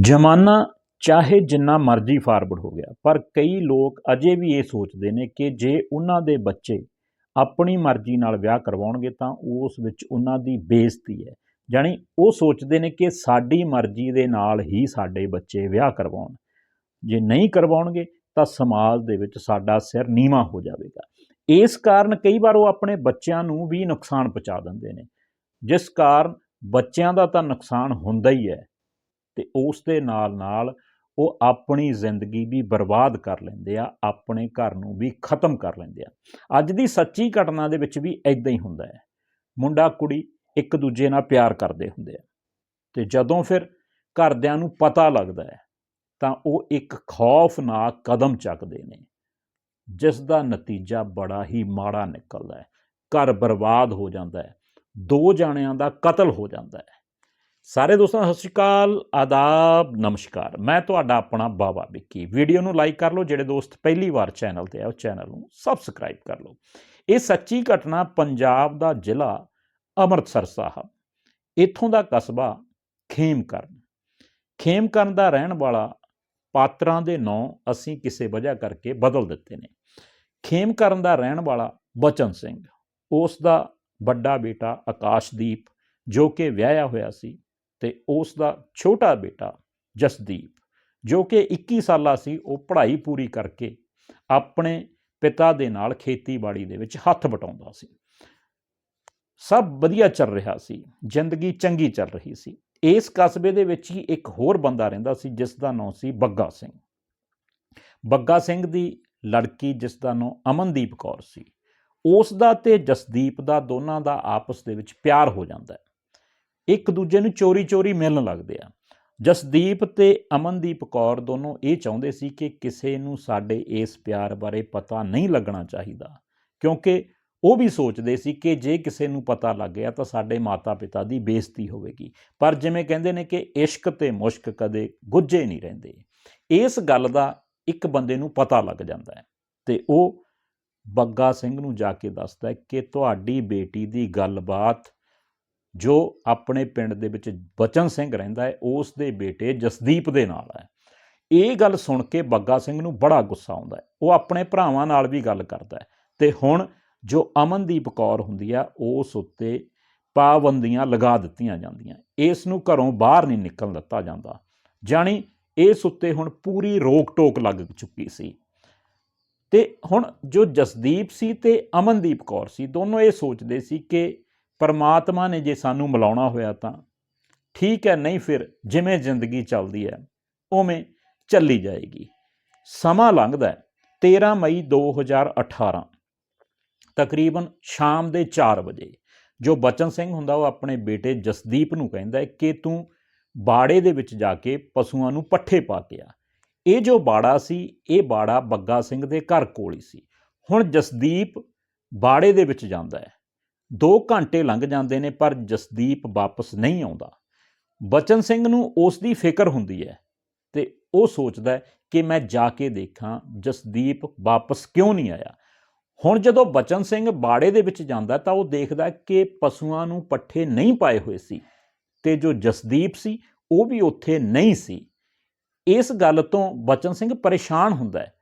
ਜ਼ਮਾਨਾ ਚਾਹੇ ਜਿੰਨਾ ਮਰਜ਼ੀ ਫਾਰਵਰਡ ਹੋ ਗਿਆ, ਪਰ ਕਈ ਲੋਕ ਅਜੇ ਵੀ ਇਹ ਸੋਚਦੇ ਨੇ ਕਿ ਜੇ ਉਹਨਾਂ ਦੇ ਬੱਚੇ ਆਪਣੀ ਮਰਜ਼ੀ ਨਾਲ ਵਿਆਹ ਕਰਵਾਉਣਗੇ ਤਾਂ ਉਸ ਵਿੱਚ ਉਹਨਾਂ ਦੀ ਬੇਇੱਜ਼ਤੀ ਹੈ। ਜਾਣੀ ਉਹ ਸੋਚਦੇ ਨੇ ਕਿ ਸਾਡੀ ਮਰਜ਼ੀ ਦੇ ਨਾਲ ਹੀ ਸਾਡੇ ਬੱਚੇ ਵਿਆਹ ਕਰਵਾਉਣ। ਜੇ ਨਹੀਂ ਕਰਵਾਉਣਗੇ ਤਾਂ ਸਮਾਜ ਦੇ ਵਿੱਚ ਸਾਡਾ ਸਿਰ ਨੀਵਾ ਹੋ ਜਾਵੇਗਾ। ਇਸ ਕਾਰਨ ਕਈ ਵਾਰ ਉਹ ਆਪਣੇ ਬੱਚਿਆਂ ਨੂੰ ਵੀ ਨੁਕਸਾਨ ਪਹੁੰਚਾ ਦਿੰਦੇ ਨੇ। ਜਿਸ ਕਾਰਨ ਬੱਚਿਆਂ ਦਾ ਤਾਂ ਨੁਕਸਾਨ ਹੁੰਦਾ ਹੀ ਹੈ। ਤੇ ਉਸ ਦੇ ਨਾਲ ਨਾਲ ਉਹ ਆਪਣੀ ਜ਼ਿੰਦਗੀ ਵੀ ਬਰਬਾਦ ਕਰ ਲੈਂਦੇ ਆ, ਆਪਣੇ ਘਰ ਨੂੰ ਵੀ ਖਤਮ ਕਰ ਲੈਂਦੇ ਆ। ਅੱਜ ਦੀ ਸੱਚੀ ਘਟਨਾ ਦੇ ਵਿੱਚ ਵੀ ਐਦਾਂ ਹੀ ਹੁੰਦਾ ਹੈ। ਮੁੰਡਾ ਕੁੜੀ ਇੱਕ ਦੂਜੇ ਨਾਲ ਪਿਆਰ ਕਰਦੇ ਹੁੰਦੇ ਆ ਤੇ ਜਦੋਂ ਫਿਰ ਘਰਦਿਆਂ ਨੂੰ ਪਤਾ ਲੱਗਦਾ ਹੈ, ਤਾਂ ਉਹ ਇੱਕ ਖੌਫਨਾਕ ਕਦਮ ਚੱਕਦੇ ਨੇ ਜਿਸ ਦਾ ਨਤੀਜਾ ਬੜਾ ਹੀ ਮਾੜਾ ਨਿਕਲਦਾ ਹੈ। ਘਰ ਬਰਬਾਦ ਹੋ ਜਾਂਦਾ ਹੈ, ਦੋ ਜਾਣਿਆਂ ਦਾ ਕਤਲ ਹੋ ਜਾਂਦਾ ਹੈ। ਸਾਰੇ ਦੋਸਤਾਂ, ਸਤਿ ਸ਼੍ਰੀ ਅਕਾਲ, ਆਦਾਬ, ਨਮਸਕਾਰ। ਮੈਂ ਤੁਹਾਡਾ ਆਪਣਾ ਬਾਬਾ ਵਿੱਕੀ। ਵੀਡੀਓ ਨੂੰ ਲਾਈਕ ਕਰ ਲਓ, ਜਿਹੜੇ ਦੋਸਤ ਪਹਿਲੀ ਵਾਰ ਚੈਨਲ ਤੇ ਆ, ਉਹ ਚੈਨਲ ਨੂੰ ਸਬਸਕ੍ਰਾਈਬ ਕਰ ਲਓ। ਇਹ ਸੱਚੀ ਘਟਨਾ ਪੰਜਾਬ ਦਾ ਜ਼ਿਲ੍ਹਾ ਅੰਮ੍ਰਿਤਸਰ ਸਾਹਿਬ। ਇੱਥੋਂ ਦਾ ਕਸਬਾ ਖੇਮਕਰਨ। ਖੇਮਕਰਨ ਦਾ ਰਹਿਣ ਵਾਲਾ ਪਾਤਰਾਂ ਦੇ ਨਾਂ ਅਸੀਂ ਕਿਸੇ ਵਜ੍ਹਾ ਕਰਕੇ ਬਦਲ ਦਿੱਤੇ ਨੇ। ਖੇਮਕਰਨ ਦਾ ਰਹਿਣ ਵਾਲਾ ਬਚਨ ਸਿੰਘ, ਉਸ ਦਾ ਵੱਡਾ ਬੇਟਾ ਆਕਾਸ਼ਦੀਪ, ਜੋ ਕਿ ਵਿਆਹਿਆ ਹੋਇਆ ਸੀ ਤੇ ਉਸ ਦਾ ਛੋਟਾ ਬੇਟਾ ਜਸਦੀਪ, ਜੋ ਕਿ 21 ਸਾਲਾ ਸੀ, ਉਹ ਪੜ੍ਹਾਈ ਪੂਰੀ ਕਰਕੇ ਆਪਣੇ ਪਿਤਾ ਦੇ ਨਾਲ ਖੇਤੀਬਾੜੀ ਦੇ ਵਿੱਚ ਹੱਥ ਵਟਾਉਂਦਾ ਸੀ। ਸਭ ਵਧੀਆ ਚੱਲ ਰਿਹਾ ਸੀ, ਜ਼ਿੰਦਗੀ ਚੰਗੀ ਚੱਲ ਰਹੀ ਸੀ। ਇਸ ਕਸਬੇ ਦੇ ਵਿੱਚ ਹੀ ਇੱਕ ਹੋਰ ਬੰਦਾ ਰਹਿੰਦਾ ਸੀ, ਜਿਸ ਦਾ ਨਾਮ ਸੀ ਬੱਗਾ ਸਿੰਘ। ਬੱਗਾ ਸਿੰਘ ਦੀ ਲੜਕੀ, ਜਿਸ ਦਾ ਨਾਮ ਅਮਨਦੀਪ ਕੌਰ ਸੀ, ਉਸ ਦਾ ਤੇ ਜਸਦੀਪ ਦਾ ਦੋਨਾਂ ਦਾ ਆਪਸ ਦੇ ਵਿੱਚ ਪਿਆਰ ਹੋ ਜਾਂਦਾ ਹੈ। ਇੱਕ ਦੂਜੇ ਨੂੰ ਚੋਰੀ-ਚੋਰੀ ਮਿਲਣ ਲੱਗਦੇ ਆ। ਜਸਦੀਪ ਤੇ ਅਮਨਦੀਪ ਕੌਰ ਦੋਨੋਂ ਇਹ ਚਾਹੁੰਦੇ ਸੀ ਕਿ ਕਿਸੇ ਨੂੰ ਸਾਡੇ ਇਸ ਪਿਆਰ ਬਾਰੇ ਪਤਾ ਨਹੀਂ ਲੱਗਣਾ ਚਾਹੀਦਾ, ਕਿਉਂਕਿ ਉਹ ਵੀ ਸੋਚਦੇ ਸੀ ਕਿ ਜੇ ਕਿਸੇ ਨੂੰ ਪਤਾ ਲੱਗ ਗਿਆ ਤਾਂ ਸਾਡੇ ਮਾਤਾ-ਪਿਤਾ ਦੀ ਬੇਇੱਜ਼ਤੀ ਹੋਵੇਗੀ। ਪਰ ਜਿਵੇਂ ਕਹਿੰਦੇ ਨੇ ਕਿ ਇਸ਼ਕ ਤੇ ਮੁਸ਼ਕ ਕਦੇ ਗੁੱਝੇ ਨਹੀਂ ਰਹਿੰਦੇ। ਇਸ ਗੱਲ ਦਾ ਇੱਕ ਬੰਦੇ ਨੂੰ ਪਤਾ ਲੱਗ ਜਾਂਦਾ ਹੈ ਤੇ ਉਹ ਬੱਗਾ ਸਿੰਘ ਨੂੰ ਜਾ ਕੇ ਦੱਸਦਾ ਹੈ ਕਿ ਤੁਹਾਡੀ ਬੇਟੀ ਦੀ ਗੱਲਬਾਤ ਜੋ ਆਪਣੇ ਪਿੰਡ ਦੇ ਵਿੱਚ ਬਚਨ ਸਿੰਘ ਰਹਿੰਦਾ ਹੈ, ਉਸ ਦੇ ਬੇਟੇ ਜਸਦੀਪ ਦੇ ਨਾਲ ਹੈ। ਇਹ ਗੱਲ ਸੁਣ ਕੇ ਬੱਗਾ ਸਿੰਘ ਨੂੰ ਬੜਾ ਗੁੱਸਾ ਆਉਂਦਾ ਹੈ। ਉਹ ਆਪਣੇ ਭਰਾਵਾਂ ਨਾਲ ਵੀ ਗੱਲ ਕਰਦਾ ਹੈ ਤੇ ਹੁਣ ਜੋ ਅਮਨਦੀਪ ਕੌਰ ਹੁੰਦੀ ਆ, ਉਸ ਉੱਤੇ ਪਾਬੰਦੀਆਂ ਲਗਾ ਦਿੱਤੀਆਂ ਜਾਂਦੀਆਂ ਇਸ ਨੂੰ ਘਰੋਂ ਬਾਹਰ ਨਹੀਂ ਨਿਕਲਣ ਦਿੱਤਾ ਜਾਂਦਾ। ਜਾਣੀ ਇਸ ਉੱਤੇ ਹੁਣ ਪੂਰੀ ਰੋਕ ਟੋਕ ਲੱਗ ਚੁੱਕੀ ਸੀ। ਤੇ ਹੁਣ ਜੋ ਜਸਦੀਪ ਸੀ ਤੇ ਅਮਨਦੀਪ ਕੌਰ ਸੀ, ਦੋਨੋਂ ਇਹ ਸੋਚਦੇ ਸੀ ਕਿ ਪਰਮਾਤਮਾ ਨੇ ਜੇ ਸਾਨੂੰ ਮਿਲਾਉਣਾ ਹੋਇਆ ਤਾਂ ਠੀਕ ਹੈ, ਨਹੀਂ ਫਿਰ ਜਿਵੇਂ ਜ਼ਿੰਦਗੀ ਚੱਲਦੀ ਹੈ, ਉਵੇਂ ਚੱਲੀ ਜਾਏਗੀ। ਸਮਾਂ ਲੰਘਦਾ ਹੈ 13 ਮਈ 2018 ਤਕਰੀਬਨ ਸ਼ਾਮ ਦੇ 4 ਵਜੇ, ਜੋ ਬਚਨ ਸਿੰਘ ਹੁੰਦਾ ਉਹ ਆਪਣੇ ਬੇਟੇ ਜਸਦੀਪ ਨੂੰ ਕਹਿੰਦਾ ਕਿ ਤੂੰ ਬਾੜੇ ਦੇ ਵਿੱਚ ਜਾ ਕੇ ਪਸ਼ੂਆਂ ਨੂੰ ਪੱਠੇ ਪਾ ਕੇ ਆ। ਇਹ ਜੋ ਬਾੜਾ ਸੀ, ਇਹ ਬਾੜਾ ਬੱਗਾ ਸਿੰਘ ਦੇ ਘਰ ਕੋਲ ਹੀ ਸੀ। ਹੁਣ ਜਸਦੀਪ ਬਾੜੇ ਦੇ ਵਿੱਚ ਜਾਂਦਾ ਹੈ। 2 ਘੰਟੇ ਲੰਘ ਜਾਂਦੇ ਨੇ, ਪਰ ਜਸਦੀਪ ਵਾਪਸ ਨਹੀਂ ਆਉਂਦਾ। ਬਚਨ ਸਿੰਘ ਨੂੰ ਉਸ ਦੀ ਫਿਕਰ ਹੁੰਦੀ ਹੈ ਤੇ ਉਹ ਸੋਚਦਾ ਹੈ ਕਿ ਮੈਂ ਜਾ ਕੇ ਦੇਖਾਂ ਜਸਦੀਪ ਵਾਪਸ ਕਿਉਂ ਨਹੀਂ ਆਇਆ। ਹੁਣ ਜਦੋਂ ਬਚਨ ਸਿੰਘ ਬਾੜੇ ਦੇ ਵਿੱਚ ਜਾਂਦਾ ਤਾਂ ਉਹ ਦੇਖਦਾ ਕਿ ਪਸ਼ੂਆਂ ਨੂੰ ਪੱਠੇ ਨਹੀਂ ਪਾਏ ਹੋਏ ਸੀ ਤੇ ਜੋ ਜਸਦੀਪ ਸੀ, ਉਹ ਵੀ ਉੱਥੇ ਨਹੀਂ ਸੀ। ਇਸ ਗੱਲ ਤੋਂ ਬਚਨ ਸਿੰਘ ਪਰੇਸ਼ਾਨ ਹੁੰਦਾ ਹੈ।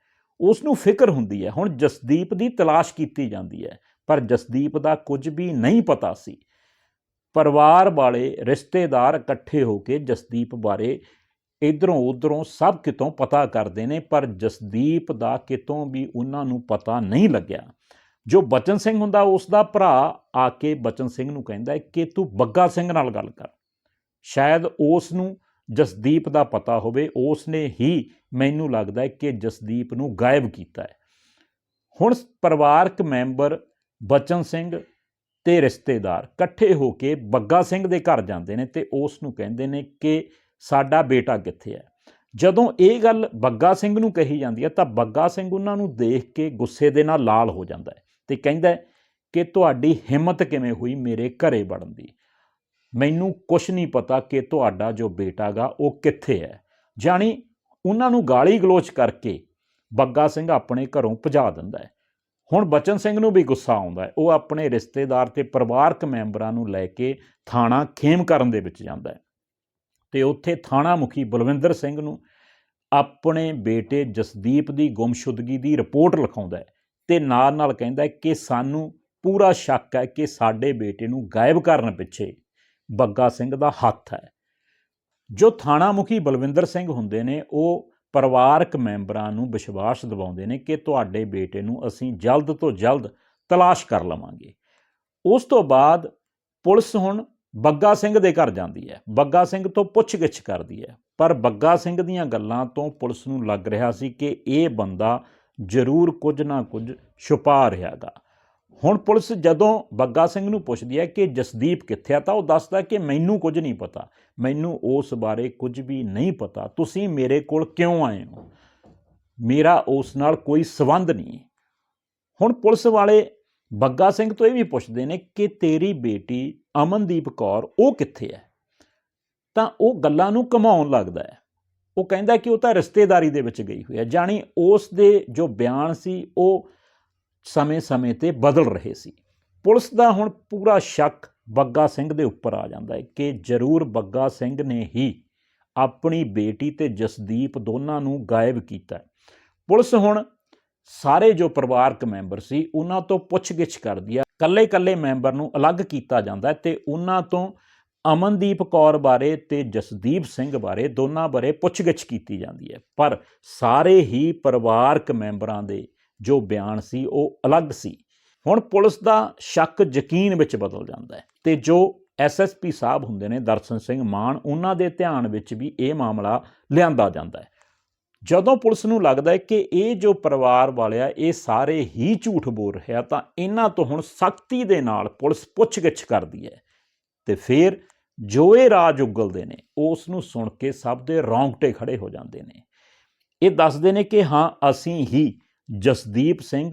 ਉਸ ਨੂੰ ਫਿਕਰ ਹੁੰਦੀ ਹੈ, ਹੁਣ ਜਸਦੀਪ ਦੀ ਤਲਾਸ਼ ਕੀਤੀ ਜਾਂਦੀ ਹੈ। ਪਰ ਜਸਦੀਪ ਦਾ ਕੁਝ ਵੀ ਨਹੀਂ ਪਤਾ ਸੀ। ਪਰਿਵਾਰ ਵਾਲੇ, ਰਿਸ਼ਤੇਦਾਰ ਇਕੱਠੇ ਹੋ ਕੇ ਜਸਦੀਪ ਬਾਰੇ ਇਧਰੋਂ ਉਧਰੋਂ ਸਭ ਕਿਤੋਂ ਪਤਾ ਕਰਦੇ ਨੇ, ਪਰ ਜਸਦੀਪ ਦਾ ਕਿਤੋਂ ਵੀ ਉਹਨਾਂ ਨੂੰ ਪਤਾ ਨਹੀਂ ਲੱਗਿਆ। ਜੋ ਬਚਨ ਸਿੰਘ ਹੁੰਦਾ ਉਸ ਦਾ ਭਰਾ ਆ ਕੇ ਬਚਨ ਸਿੰਘ ਨੂੰ ਕਹਿੰਦਾ ਕਿ ਤੂੰ ਬੱਗਾ ਸਿੰਘ ਨਾਲ ਗੱਲ ਕਰ। ਸ਼ਾਇਦ ਉਸ ਨੂੰ ਜਸਦੀਪ ਦਾ ਪਤਾ ਹੋਵੇ, ਉਸ ਨੇ ਹੀ ਮੈਨੂੰ ਲੱਗਦਾ ਕਿ ਜਸਦੀਪ ਨੂੰ ਗਾਇਬ ਕੀਤਾ ਹੈ। ਹੁਣ ਪਰਿਵਾਰਕ ਮੈਂਬਰ ਬਚਨ ਸਿੰਘ ਤੇ ਰਿਸ਼ਤੇਦਾਰ ਇਕੱਠੇ ਹੋ ਕੇ ਬੱਗਾ ਸਿੰਘ ਦੇ ਘਰ ਜਾਂਦੇ ਨੇ ਤੇ ਉਸ ਨੂੰ ਕਹਿੰਦੇ ਨੇ ਕਿ ਸਾਡਾ ਬੇਟਾ ਕਿੱਥੇ ਹੈ? ਜਦੋਂ ਇਹ ਗੱਲ ਬੱਗਾ ਸਿੰਘ ਨੂੰ ਕਹੀ ਜਾਂਦੀ ਹੈ ਤਾਂ ਬੱਗਾ ਸਿੰਘ ਉਹਨਾਂ ਨੂੰ ਦੇਖ ਕੇ ਗੁੱਸੇ ਦੇ ਨਾਲ ਲਾਲ ਹੋ ਜਾਂਦਾ ਹੈ ਤੇ ਕਹਿੰਦਾ ਹੈ ਕਿ ਤੁਹਾਡੀ ਹਿੰਮਤ ਕਿਵੇਂ ਹੋਈ ਮੇਰੇ ਘਰੇ ਵੜਨ ਦੀ? ਮੈਨੂੰ ਕੁਝ ਨਹੀਂ ਪਤਾ ਕਿ ਤੁਹਾਡਾ ਜੋ ਬੇਟਾ ਗਾ, ਉਹ ਕਿੱਥੇ ਹੈ। ਜਾਣੀ ਉਹਨਾਂ ਨੂੰ ਗਾਲੀ ਗਲੋਚ ਕਰਕੇ ਬੱਗਾ ਸਿੰਘ ਆਪਣੇ ਘਰੋਂ ਭਜਾ ਦਿੰਦਾ ਹੈ। ਹੁਣ ਬਚਨ ਸਿੰਘ ਨੂੰ ਵੀ ਗੁੱਸਾ ਆਉਂਦਾ ਹੈ। ਉਹ ਆਪਣੇ ਰਿਸ਼ਤੇਦਾਰ ਤੇ ਪਰਿਵਾਰਕ ਮੈਂਬਰਾਂ ਨੂੰ ਲੈ ਕੇ ਥਾਣਾ ਖੇਮ ਕਰਨ ਦੇ ਵਿੱਚ ਜਾਂਦਾ ਹੈ। ਤੇ ਉੱਥੇ ਥਾਣਾ ਮੁਖੀ ਬਲਵਿੰਦਰ ਸਿੰਘ ਨੂੰ ਆਪਣੇ ਬੇਟੇ ਜਸਦੀਪ ਦੀ ਗੁੰਮਸ਼ੁਦਗੀ ਦੀ ਰਿਪੋਰਟ ਲਿਖਾਉਂਦਾ ਹੈ ਤੇ ਨਾਲ ਨਾਲ ਕਹਿੰਦਾ ਹੈ ਕਿ ਸਾਨੂੰ ਪੂਰਾ ਸ਼ੱਕ ਹੈ ਕਿ ਸਾਡੇ ਬੇਟੇ ਨੂੰ ਗਾਇਬ ਕਰਨ ਪਿੱਛੇ ਬੱਗਾ ਸਿੰਘ ਦਾ ਹੱਥ ਹੈ। ਜੋ ਥਾਣਾ ਮੁਖੀ ਬਲਵਿੰਦਰ ਸਿੰਘ ਹੁੰਦੇ ਨੇ, ਉਹ ਪਰਿਵਾਰਕ ਮੈਂਬਰਾਂ ਨੂੰ ਵਿਸ਼ਵਾਸ ਦਿਵਾਉਂਦੇ ਨੇ ਕਿ ਤੁਹਾਡੇ ਬੇਟੇ ਨੂੰ ਅਸੀਂ ਜਲਦ ਤੋਂ ਜਲਦ ਤਲਾਸ਼ ਕਰ ਲਵਾਂਗੇ। ਉਸ ਤੋਂ ਬਾਅਦ ਪੁਲਿਸ ਹੁਣ ਬੱਗਾ ਸਿੰਘ ਦੇ ਘਰ ਜਾਂਦੀ ਹੈ। ਬੱਗਾ ਸਿੰਘ ਤੋਂ ਪੁੱਛਗਿੱਛ ਕਰਦੀ ਹੈ। ਪਰ ਬੱਗਾ ਸਿੰਘ ਦੀਆਂ ਗੱਲਾਂ ਤੋਂ ਪੁਲਿਸ ਨੂੰ ਲੱਗ ਰਿਹਾ ਸੀ ਕਿ ਇਹ ਬੰਦਾ ਜ਼ਰੂਰ ਕੁਝ ਨਾ ਕੁਝ ਛੁਪਾ ਰਿਹਾਗਾ। ਹੁਣ ਪੁਲਿਸ ਜਦੋਂ ਬੱਗਾ ਸਿੰਘ ਨੂੰ ਪੁੱਛਦੀ ਹੈ ਕਿ ਜਸਦੀਪ ਕਿੱਥੇ ਆ, ਤਾਂ ਉਹ ਦੱਸਦਾ ਕਿ ਮੈਨੂੰ ਕੁਝ ਨਹੀਂ ਪਤਾ। ਮੈਨੂੰ ਉਸ ਬਾਰੇ ਕੁਝ ਵੀ ਨਹੀਂ ਪਤਾ। ਤੁਸੀਂ ਮੇਰੇ ਕੋਲ ਕਿਉਂ ਆਏ ਹੋ? ਮੇਰਾ ਉਸ ਨਾਲ ਕੋਈ ਸਬੰਧ ਨਹੀਂ ਹੁਣ ਪੁਲਿਸ ਵਾਲੇ ਬੱਗਾ ਸਿੰਘ ਤੋਂ ਇਹ ਵੀ ਪੁੱਛਦੇ ਨੇ ਕਿ ਤੇਰੀ ਬੇਟੀ ਅਮਨਦੀਪ ਕੌਰ ਉਹ ਕਿੱਥੇ ਹੈ? ਤਾਂ ਉਹ ਗੱਲਾਂ ਨੂੰ ਕਮਾਉਣ ਲੱਗਦਾ ਹੈ। ਉਹ ਕਹਿੰਦਾ ਕਿ ਉਹ ਤਾਂ ਰਿਸ਼ਤੇਦਾਰੀ ਦੇ ਵਿੱਚ ਗਈ ਹੋਈ ਹੈ। ਜਾਣੀ ਉਸ ਦੇ ਜੋ ਬਿਆਨ ਸੀ, ਉਹ ਸਮੇਂ-ਸਮੇਂ ਤੇ ਬਦਲ ਰਹੇ ਸੀ। ਪੁਲਿਸ ਦਾ ਹੁਣ ਪੂਰਾ ਸ਼ੱਕ ਬੱਗਾ ਸਿੰਘ ਦੇ ਉੱਪਰ ਆ ਜਾਂਦਾ ਹੈ ਕਿ ਜ਼ਰੂਰ ਬੱਗਾ ਸਿੰਘ ਨੇ ਹੀ ਆਪਣੀ ਬੇਟੀ ਤੇ ਜਸਦੀਪ ਦੋਨਾਂ ਨੂੰ ਗਾਇਬ ਕੀਤਾ ਪੁਲਿਸ ਹੁਣ ਸਾਰੇ ਜੋ ਪਰਿਵਾਰਕ ਮੈਂਬਰ ਸੀ, ਉਹਨਾਂ ਤੋਂ ਪੁੱਛਗਿੱਛ ਕਰਦੀ ਹੈ ਕੱਲੇ-ਕੱਲੇ ਮੈਂਬਰ ਨੂੰ ਅਲੱਗ ਕੀਤਾ ਜਾਂਦਾ ਹੈ ਤੇ ਉਹਨਾਂ ਤੋਂ ਅਮਨਦੀਪ ਕੌਰ ਬਾਰੇ ਤੇ ਜਸਦੀਪ ਸਿੰਘ ਬਾਰੇ ਦੋਨਾਂ ਬਾਰੇ ਪੁੱਛਗਿੱਛ ਕੀਤੀ ਜਾਂਦੀ ਹੈ। ਪਰ ਸਾਰੇ ਹੀ ਪਰਿਵਾਰਕ ਮੈਂਬਰਾਂ ਦੇ ਜੋ ਬਿਆਨ ਸੀ, ਉਹ ਅਲੱਗ ਸੀ। ਹੁਣ ਪੁਲਿਸ ਦਾ ਸ਼ੱਕ ਯਕੀਨ ਵਿੱਚ ਬਦਲ ਜਾਂਦਾ ਹੈ ਤੇ ਜੋ ਐਸਐਸਪੀ ਸਾਹਿਬ ਹੁੰਦੇ ਨੇ, ਦਰਸ਼ਨ ਸਿੰਘ ਮਾਨ, ਉਹਨਾਂ ਦੇ ਧਿਆਨ ਵਿੱਚ ਵੀ ਇਹ ਮਾਮਲਾ ਲਿਆਂਦਾ ਜਾਂਦਾ ਹੈ। ਜਦੋਂ ਪੁਲਿਸ ਨੂੰ ਲੱਗਦਾ ਹੈ ਕਿ ਇਹ ਜੋ ਪਰਿਵਾਰ ਵਾਲਿਆ, ਇਹ ਸਾਰੇ ਹੀ ਝੂਠ ਬੋਲ ਰਿਹਾ, ਤਾਂ ਇਹਨਾਂ ਤੋਂ ਹੁਣ ਸਖਤੀ ਦੇ ਨਾਲ ਪੁਲਿਸ ਪੁੱਛਗਿੱਛ ਕਰਦੀ ਹੈ। ਤੇ ਫਿਰ ਜੋ ਇਹ ਰਾਜ ਉਗਲਦੇ ਨੇ, ਉਸ ਨੂੰ ਸੁਣ ਕੇ ਸਭ ਦੇ ਰੌਂਗਟੇ ਖੜੇ ਹੋ ਜਾਂਦੇ ਨੇ। ਇਹ ਦੱਸਦੇ ਨੇ ਕਿ ਹਾਂ, ਅਸੀਂ ਹੀ ਜਸਦੀਪ ਸਿੰਘ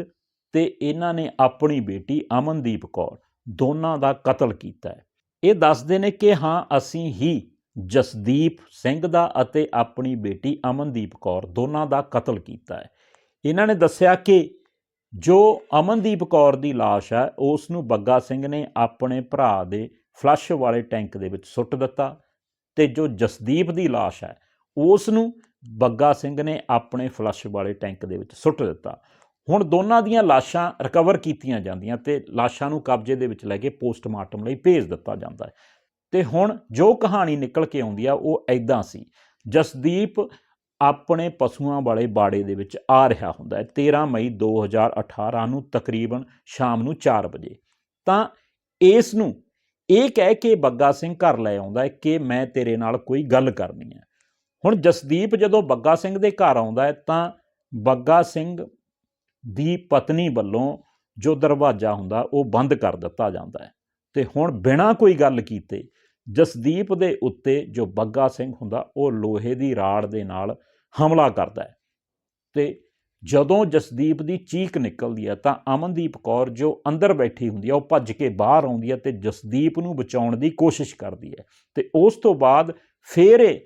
ਤੇ ਇਹਨਾਂ ਨੇ ਆਪਣੀ ਬੇਟੀ ਅਮਨਦੀਪ ਕੌਰ ਦੋਨਾਂ ਦਾ ਕਤਲ ਕੀਤਾ ਹੈ। ਇਹ ਦੱਸਦੇ ਨੇ ਕਿ ਹਾਂ, ਅਸੀਂ ਹੀ ਜਸਦੀਪ ਸਿੰਘ ਦਾ ਅਤੇ ਆਪਣੀ ਬੇਟੀ ਅਮਨਦੀਪ ਕੌਰ ਦੋਨਾਂ ਦਾ ਕਤਲ ਕੀਤਾ ਹੈ। ਇਹਨਾਂ ਨੇ ਦੱਸਿਆ ਕਿ ਜੋ ਅਮਨਦੀਪ ਕੌਰ ਦੀ ਲਾਸ਼ ਹੈ ਉਸ ਨੂੰ ਬੱਗਾ ਸਿੰਘ ਨੇ ਆਪਣੇ ਭਰਾ ਦੇ ਫਲੱਸ਼ ਵਾਲੇ ਟੈਂਕ ਦੇ ਵਿੱਚ ਸੁੱਟ ਦਿੱਤਾ ਤੇ ਜੋ ਜਸਦੀਪ ਦੀ ਲਾਸ਼ ਹੈ ਉਸ ਨੂੰ ਬੱਗਾ ਸਿੰਘ ਨੇ ਆਪਣੇ ਫਲੱਸ਼ ਵਾਲੇ ਟੈਂਕ ਦੇ ਵਿੱਚ ਸੁੱਟ ਦਿੱਤਾ। ਹੁਣ ਦੋਨਾਂ ਦੀਆਂ ਲਾਸ਼ਾਂ ਰਿਕਵਰ ਕੀਤੀਆਂ ਜਾਂਦੀਆਂ ਤੇ ਲਾਸ਼ਾਂ ਨੂੰ ਕਬਜ਼ੇ ਦੇ ਵਿੱਚ ਲੈ ਕੇ ਪੋਸਟਮਾਰਟਮ ਲਈ ਭੇਜ ਦਿੱਤਾ ਜਾਂਦਾ ਹੈ। ਤੇ ਹੁਣ ਜੋ ਕਹਾਣੀ ਨਿਕਲ ਕੇ ਆਉਂਦੀ ਆ, ਉਹ ਐਦਾਂ ਸੀ। ਜਸਦੀਪ ਆਪਣੇ ਪਸ਼ੂਆਂ ਵਾਲੇ ਬਾੜੇ ਦੇ ਵਿੱਚ ਆ ਰਿਹਾ ਹੁੰਦਾ ਹੈ। 13 ਮਈ 2018 ਨੂੰ ਤਕਰੀਬਨ ਸ਼ਾਮ ਨੂੰ 4 ਵਜੇ। ਤਾਂ ਇਸ ਨੂੰ ਇਹ ਕਹਿ ਕੇ ਬੱਗਾ ਸਿੰਘ ਘਰ ਲੈ ਆਉਂਦਾ ਹੈ ਕਿ ਮੈਂ ਤੇਰੇ ਨਾਲ ਕੋਈ ਗੱਲ ਕਰਨੀ ਹੈ। ਹੁਣ ਜਸਦੀਪ ਜਦੋਂ ਬੱਗਾ ਸਿੰਘ ਦੇ ਘਰ ਆਉਂਦਾ ਹੈ ਤਾਂ ਬੱਗਾ ਸਿੰਘ ਦੀ ਪਤਨੀ ਵੱਲੋਂ ਜੋ ਦਰਵਾਜ਼ਾ ਹੁੰਦਾ ਉਹ ਬੰਦ ਕਰ ਦਿੱਤਾ ਜਾਂਦਾ ਹੈ। ਤੇ ਹੁਣ ਬਿਨਾਂ ਕੋਈ ਗੱਲ ਕੀਤੇ ਜਸਦੀਪ ਦੇ ਉੱਤੇ ਜੋ ਬੱਗਾ ਸਿੰਘ ਹੁੰਦਾ ਉਹ ਲੋਹੇ ਦੀ ਰਾੜ ਦੇ ਨਾਲ ਹਮਲਾ ਕਰਦਾ ਹੈ। ਤੇ ਜਦੋਂ ਜਸਦੀਪ ਦੀ ਚੀਕ ਨਿਕਲਦੀ ਹੈ ਤਾਂ ਅਮਨਦੀਪ ਕੌਰ ਜੋ ਅੰਦਰ ਬੈਠੀ ਹੁੰਦੀ ਹੈ ਉਹ ਭੱਜ ਕੇ ਬਾਹਰ ਆਉਂਦੀ ਹੈ ਤੇ ਜਸਦੀਪ ਨੂੰ ਬਚਾਉਣ ਦੀ ਕੋਸ਼ਿਸ਼ ਕਰਦੀ ਹੈ। ਤੇ ਉਸ ਤੋਂ ਬਾਅਦ ਫੇਰ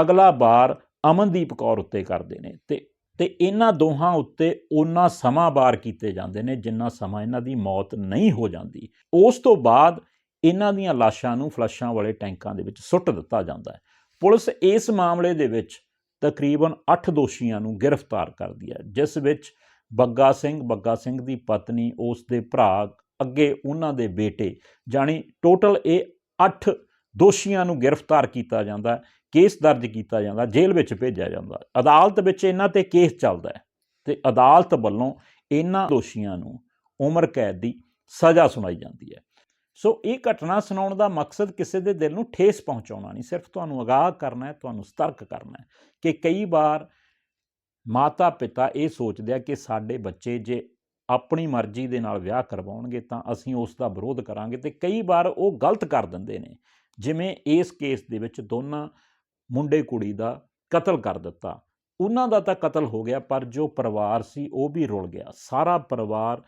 ਅਗਲਾ ਵਾਰ ਅਮਨਦੀਪ ਕੌਰ ਉੱਤੇ ਕਰਦੇ ਨੇ ਤੇ ਤੇ ਇਹਨਾਂ ਦੋਹਾਂ ਉੱਤੇ ਉਹਨਾਂ ਸਮਾਂ ਬਾਰ ਕੀਤੇ ਜਾਂਦੇ ਨੇ ਜਿੰਨਾ ਸਮਾਂ ਇਹਨਾਂ ਦੀ ਮੌਤ ਨਹੀਂ ਹੋ ਜਾਂਦੀ। ਉਸ ਤੋਂ ਬਾਅਦ ਇਹਨਾਂ ਦੀਆਂ ਲਾਸ਼ਾਂ ਨੂੰ ਫਲੱਸ਼ਾਂ ਵਾਲੇ ਟੈਂਕਾਂ ਦੇ ਵਿੱਚ ਸੁੱਟ ਦਿੱਤਾ ਜਾਂਦਾ ਹੈ। ਪੁਲਿਸ ਇਸ ਮਾਮਲੇ ਦੇ ਵਿੱਚ ਤਕਰੀਬਨ 8 ਦੋਸ਼ੀਆਂ ਨੂੰ ਗ੍ਰਿਫਤਾਰ ਕਰਦੀ ਹੈ, ਜਿਸ ਵਿੱਚ ਬੱਗਾ ਸਿੰਘ ਬੱਗਾ ਸਿੰਘ ਦੀ ਪਤਨੀ, ਉਸ ਦੇ ਭਰਾ, ਅੱਗੇ ਉਹਨਾਂ ਦੇ ਬੇਟੇ, ਜਾਣੀ ਟੋਟਲ ਇਹ 8 ਦੋਸ਼ੀਆਂ ਨੂੰ ਗ੍ਰਿਫਤਾਰ ਕੀਤਾ ਜਾਂਦਾ ਕੇਸ ਦਰਜ ਕੀਤਾ ਜਾਂਦਾ, ਜੇਲ੍ਹ ਵਿੱਚ ਭੇਜਿਆ ਜਾਂਦਾ। ਅਦਾਲਤ ਵਿੱਚ ਇਹਨਾਂ ਤੇ ਕੇਸ ਚੱਲਦਾ ਹੈ ਤੇ ਅਦਾਲਤ ਵੱਲੋਂ ਇਹਨਾਂ ਦੋਸ਼ੀਆਂ ਨੂੰ ਉਮਰ ਕੈਦ ਦੀ ਸਜ਼ਾ ਸੁਣਾਈ ਜਾਂਦੀ ਹੈ। ਸੋ ਇਹ ਘਟਨਾ ਸੁਣਾਉਣ ਦਾ ਮਕਸਦ ਕਿਸੇ ਦੇ ਦਿਲ ਨੂੰ ਠੇਸ ਪਹੁੰਚਾਉਣਾ ਨਹੀਂ, ਸਿਰਫ ਤੁਹਾਨੂੰ ਅਗਾਹ ਕਰਨਾ ਹੈ, ਤੁਹਾਨੂੰ ਸਤਰਕ ਕਰਨਾ ਹੈ ਕਿ ਕਈ ਵਾਰ ਮਾਤਾ ਪਿਤਾ ਇਹ ਸੋਚਦੇ ਆ ਕਿ ਸਾਡੇ ਬੱਚੇ ਜੇ ਆਪਣੀ ਮਰਜ਼ੀ ਦੇ ਨਾਲ ਵਿਆਹ ਕਰਵਾਉਣਗੇ ਤਾਂ ਅਸੀਂ ਉਸ ਦਾ ਵਿਰੋਧ ਕਰਾਂਗੇ ਤੇ ਕਈ ਵਾਰ ਉਹ ਗਲਤ ਕਰ ਦਿੰਦੇ ਨੇ। ਜਿਵੇਂ ਇਸ ਕੇਸ ਦੇ ਵਿੱਚ ਦੋਨਾਂ ਮੁੰਡੇ ਕੁੜੀ ਦਾ ਕਤਲ ਕਰ ਦਿੱਤਾ। ਉਹਨਾਂ ਦਾ ਤਾਂ ਕਤਲ ਹੋ ਗਿਆ, ਪਰ ਜੋ ਪਰਿਵਾਰ ਸੀ ਉਹ ਵੀ ਰੁਲ ਗਿਆ। ਸਾਰਾ ਪਰਿਵਾਰ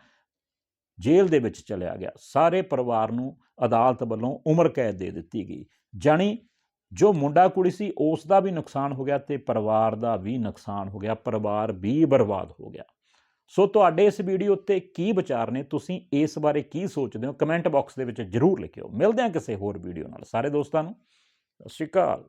ਜੇਲ੍ਹ ਦੇ ਵਿੱਚ ਚਲਿਆ ਗਿਆ। ਸਾਰੇ ਪਰਿਵਾਰ ਨੂੰ ਅਦਾਲਤ ਵੱਲੋਂ ਉਮਰ ਕੈਦ ਦੇ ਦਿੱਤੀ ਗਈ। ਜਾਣੀ ਜੋ ਮੁੰਡਾ ਕੁੜੀ ਸੀ, ਉਸ ਦਾ ਵੀ ਨੁਕਸਾਨ ਹੋ ਗਿਆ ਤੇ ਪਰਿਵਾਰ ਦਾ ਵੀ ਨੁਕਸਾਨ ਹੋ ਗਿਆ। ਪਰਿਵਾਰ ਵੀ ਬਰਬਾਦ ਹੋ ਗਿਆ। ਸੋ ਤੁਹਾਡੇ ਇਸ ਵੀਡੀਓ ਉੱਤੇ ਕੀ ਵਿਚਾਰ ਨੇ? ਤੁਸੀਂ ਇਸ ਬਾਰੇ ਕੀ ਸੋਚਦੇ ਹੋ? ਕਮੈਂਟ ਬਾਕਸ ਦੇ ਵਿੱਚ ਜਰੂਰ ਲਿਖਿਓ। ਮਿਲਦੇ ਹਾਂ ਕਿਸੇ ਹੋਰ ਵੀਡੀਓ ਨਾਲ। ਸਾਰੇ ਦੋਸਤਾਂ ਨੂੰ, ਸਤਿ ਸ਼੍ਰੀ ਅਕਾਲ।